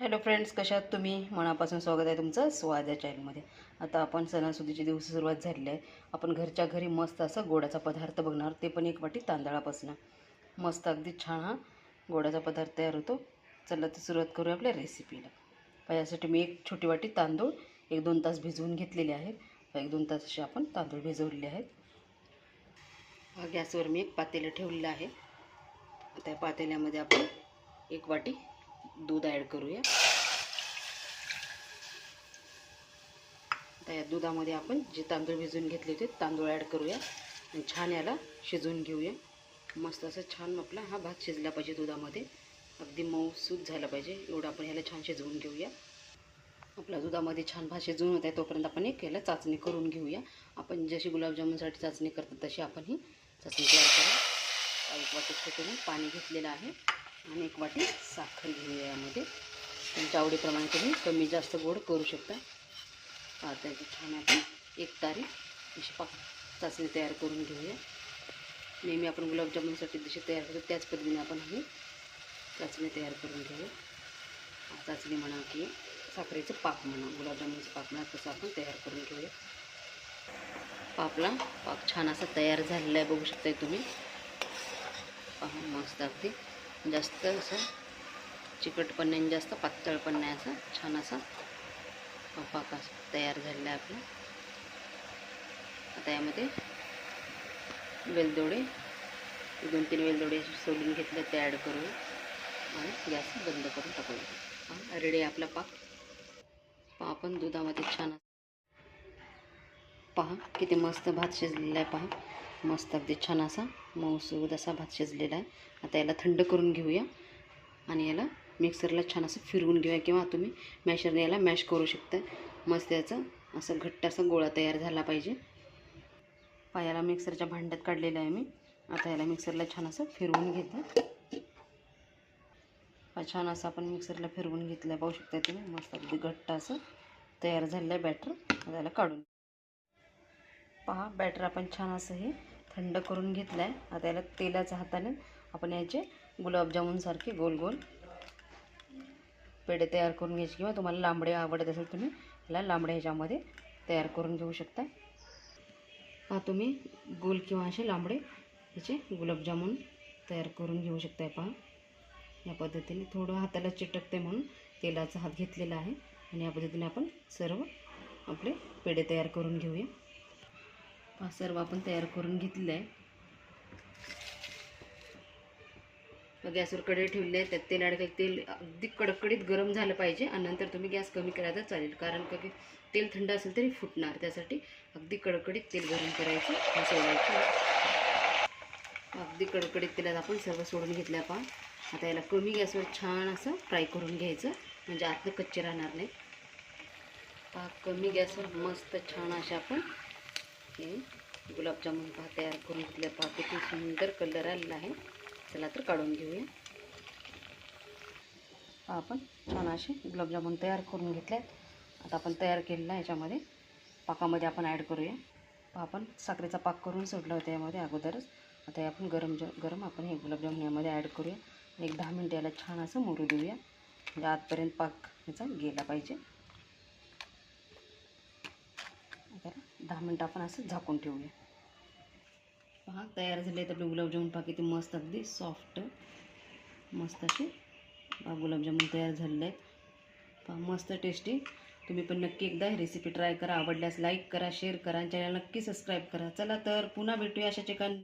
Hello friends कशात तुम्ही? मनापासून स्वागत आहे तुमचं स्वाद या चॅनलमध्ये. आता आपण सणासुदीचे दिवस सुरुवात झालेली आहे. आपण घरच्या घरी मस्त असं गोडाचा पदार्थ बघणार. ते पण एक वाटी तांदळापासून. मस्त अगदी छान हा गोडाचा पदार्थ तयार होतो. चला तर सुरुवात करूया आपल्या रेसिपीला यासाठी मी एक छोटी वाटी तांदूळ एक दोन तास भिजवून घेतलेले आहेत. एक दोन तास असे आपण तांदूळ भिजवलेले आहेत. गॅसवर मी एक पातेलं ठेवलेलं आहे. त्या पातेल्यामध्ये आपण एक वाटी दूध ॲड करूया. आता या दुधामध्ये आपण जे तांदूळ भिजवून घेतले होते तांदूळ ॲड करूया. आणि छान याला शिजवून घेऊया. मस्त असं छान आपला हा भात शिजला पाहिजे दुधामध्ये. अगदी मऊसूत झाला पाहिजे. एवढं आपण ह्याला छान शिजवून घेऊया. आपल्या दुधामध्ये छान भात शिजवून होत आहे तोपर्यंत आपण एक याला चाचणी करून घेऊया. आपण जशी गुलाबजामुनसाठी चाचणी करतो तशी आपण ही चाचणी तयार करू एक वाटत पाणी घेतलेलं आहे. आणि एक वाटी साखर घेऊया यामध्ये. तुमच्या आवडीप्रमाणे तुम्ही कमी जास्त गोड करू शकता. आता छान आपण एक तारी अशी पाक चाचणी तयार करून घेऊया. नेहमी आपण गुलाबजामुनसाठी जशी तयार करतो. त्याच पद्धतीने आपण ही चाचणी तयार करून घेऊया. चाचणी म्हणा की साखरेचं पाक म्हणा गुलाबजामुनचं पाक म्हणा तसं आपण तयार करून घेऊया. पापला पाक छान असा तयार झालेला आहे. बघू शकताय तुम्ही. पहा मस्त अगदी. जास्त असं चिकट पण नाही जास्त पातळ पण नाही असं छान असा पाक तयार झालेला आहे आपला. आता यामध्ये वेलदोडे दोन तीन वेलदोडे सोलून घेतले ते ॲड करू आणि गॅस बंद करून टाकूया. रेडी आपला पाक. पहा आपण दुधामध्ये छान पहा किती मस्त भात शिजलेला आहे पहा. मस्त अगदी छान असा मऊसूद असा भात शिजलेला आहे. आता याला थंड करून घेऊया आणि याला मिक्सरला छान असं फिरवून घेऊया किंवा तुम्ही मॅशरने याला मॅश करू शकता. मस्त याचं असं घट्ट असा गोळा तयार झाला पाहिजे. पायाला मिक्सरच्या भांड्यात काढलेलं आहे मी. आता याला मिक्सरला छान असं फिरवून घेते. छान असं आपण मिक्सरला फिरवून घेतलं आहे पाहू शकता तुम्ही. मस्त अगदी घट्ट असं तयार झालेलं आहे बॅटर. त्याला याला काढून पहा बॅटर आपण छान असं हे थंड करून घेतलं आहे आता याला तेलाच्या हाताने आपण याचे गुलाबजामुनसारखे गोल गोल पेढे तयार करून घ्यायचे किंवा तुम्हाला लांबडे आवडत असेल तुम्ही याला लांबडे ह्याच्यामध्ये तयार करून घेऊ शकता. पहा तुम्ही गोल किंवा असे लांबडे याचे गुलाबजामुन तयार करून घेऊ शकताय पहा. या पद्धतीने थोडं हाताला चिटकते म्हणून तेलाचा हात घेतलेला आहे. आणि या पद्धतीने आपण सर्व आपले पेढे तयार करून घेऊया. हा सर्व आपण तयार करून घेतलं आहे गॅसवर कढई ठेवले आहे त्यात तेल अडकलं तेल अगदी कडकडीत गरम झालं पाहिजे आणि नंतर तुम्ही गॅस कमी केला तर चालेल. कारण का की तेल थंड असेल तरी फुटणार त्यासाठी अगदी कडकडीत तेल गरम करायचं सोडायचं. अगदी कडकडीत तेलात आपण सर्व सोडून घेतल्या पहा आता याला कमी गॅसवर छान असं फ्राय करून घ्यायचं म्हणजे आतलं कच्चे राहणार नाही. पहा कमी गॅसवर मस्त छान असे आपण हे गुलाबजामुन पहा तयार करून घेतले. पहा किती सुंदर कलर आलेला आहे. चला तर काढून घेऊया. पहा आपण छान असे गुलाबजामुन तयार करून घेतले आता आपण तयार केलेला याच्यामध्ये. पाकामध्ये आपण ॲड करूया. पहा आपण साखरेचा पाक करून सोडला होता यामध्ये अगोदरच. आता आपण गरम ज गरम आपण हे गुलाबजामुन यामध्ये ॲड करूया. एक दहा मिनटं याला छान असं मोरू देऊया. म्हणजे आतपर्यंत पाक ह्याचा गेला पाहिजे. आता दहा मिनटं आपण असं झाकून ठेवूया. पहा तयार झाले तर आपले गुलाबजामुन. पहा किती मस्त अगदी सॉफ्ट मस्त असे. पहा गुलाबजामुन तयार झालेले. आहेत पहा मस्त टेस्टी तुम्ही पण नक्की एकदा ही रेसिपी ट्राय करा. आवडल्यास लाईक करा शेअर करा आणि चॅनल नक्की सबस्क्राईब करा. चला तर पुन्हा भेटूया अशा ठिकाणी